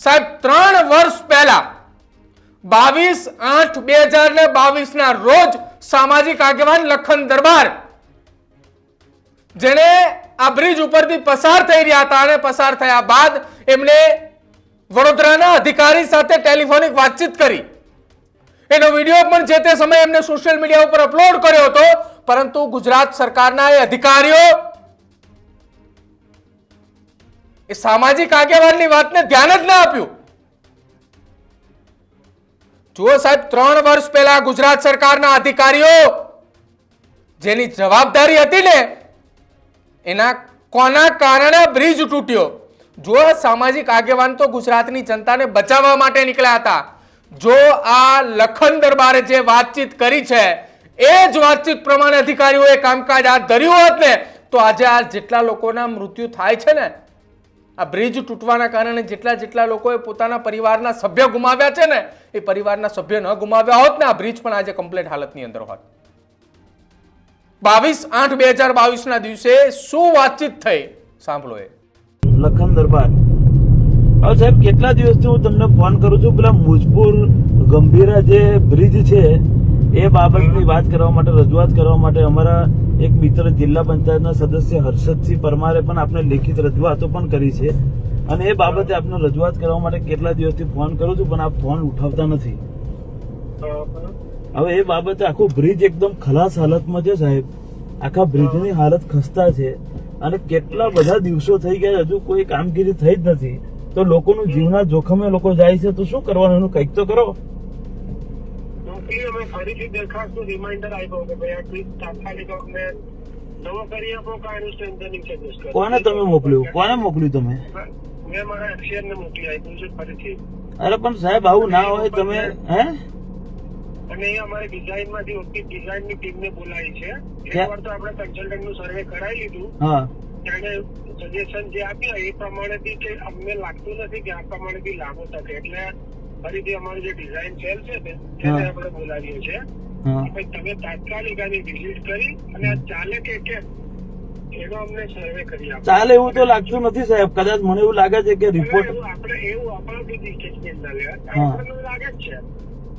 સાહેબ, ત્રણ વર્ષ પહેલા, બાવીસ આઠ બે હજાર ને બાવીસ ના રોજ સામાજિક આગેવાન લખન દરબાર, જેણે આ બ્રિજ ઉપરથી પસાર થઈ રહ્યા હતા અને પસાર થયા બાદ એમણે વડોદરાના અધિકારી સાથે ટેલિફોનિક વાતચીત કરી. એનો વીડિયો પણ જે તે સમયે એમને સોશિયલ મીડિયા ઉપર અપલોડ કર્યો હતો, પરંતુ ગુજરાત સરકારના એ અધિકારીઓ એ સામાજિક આગેવાનની વાતને ધ્યાન જ ના આપ્યું. જુઓ સાહેબ, ત્રણ વર્ષ પહેલા ગુજરાત સરકારના અધિકારીઓ જેની જવાબદારી હતી ને, એના કોના કારણે બ્રિજ તૂટ્યો? જો સામાજિક આગેવાન તો ગુજરાતની જનતાને બચાવવા માટે નીકળ્યા હતા. જો આ લખન દરબારે જે વાતચીત કરી છે, એ જ વાતચીત પ્રમાણે અધિકારીઓએ કામકાજ હાથ ધર્યું હોત ને, તો આજે આ જેટલા લોકોના મૃત્યુ થાય છે ને આ બ્રિજ તૂટવાના કારણે જેટલા જેટલા લોકોએ પોતાના પરિવારના સભ્ય ગુમાવ્યા છે ને, એ પરિવારના સભ્ય ન ગુમાવ્યા હોત ને આ બ્રિજ પણ આજે કમ્પ્લીટ હાલતની અંદર હોત. બાવીસ આઠ બે હજાર બાવીસ ના દિવસે શું વાતચીત થઈ? સાંભળો એ. લખન દરબાર. હવે સાહેબ, કેટલા દિવસથી હું તમને ફોન કરું છું? પેલા મુજપુર ગંભીરા જે બ્રિજ છે, એ બાબતની વાત કરવા માટે, રજૂઆત કરવા માટે અમારા એક મિત્ર જિલ્લા પંચાયતના સદસ્ય હર્ષદસિંહ પરમારે પણ આપણે લેખિત રજૂઆતો પણ કરી છે. અને એ બાબતે આપને રજૂઆત કરવા માટે કેટલા દિવસથી ફોન કરું છું, પણ આપ ફોન ઉઠાવતા નથી. હવે એ બાબતે આખો બ્રિજ એકદમ ખલાસ હાલતમાં છે સાહેબ. આખા બ્રિજની હાલત ખસ્તા છે. અને કેટલા બધા દિવસો થઈ ગયા હજુ કોઈ કામગીરી થઈ જ નથી. તો લોકોનું જીવના જોખમે લોકો જાય છે, તો શું કરવાનું? કંઈક તો કરો. મોકલી અમે ફરીથી દરખાસ્તનું રિમાઇન્ડર આપ્યો કે ભાઈ આ ટ્વીટ તાત્કાલિક અમને નવો કરી આપો કાંઈ સ્ટ્રેન્થનિંગ સજેસ્ટ કરો કોને તમે મોકલ્યું? કોને મોકલ્યું તમે? મેં મારા એક્સિયરને મોકલી આપ્યું છે ફરીથી. અરે પણ સાહેબ આવું ના હોય તમે હે? અને એ અમારી ડિઝાઇનમાંથી ઓછી ડિઝાઇનની ટીમને બોલાવી છે? એકવાર તો આપણે કન્સલ્ટન્ટનું સર્વે કરાવી લીધું. હા. તેને સજેશન જે આપ્યા એ પ્રમાણે બી કે અમને લાગતું નથી કે આ પ્રમાણે બી લાગુ થશે. એટલે ફરીથી અમારું જે ડિઝાઇન સેલ છે ને આપણે બોલાવીએ છે તમે તાત્કાલિક આની વિઝિટ કરી અને આ ચાલે કે કેમ? એનો અમને સર્વે કરી આપો. ચાલે એવું તો લાગતું નથી સાહેબ. કદાચ મને એવું લાગે છે કે રિપોર્ટ આપણે એવું આપણા લાગે છે.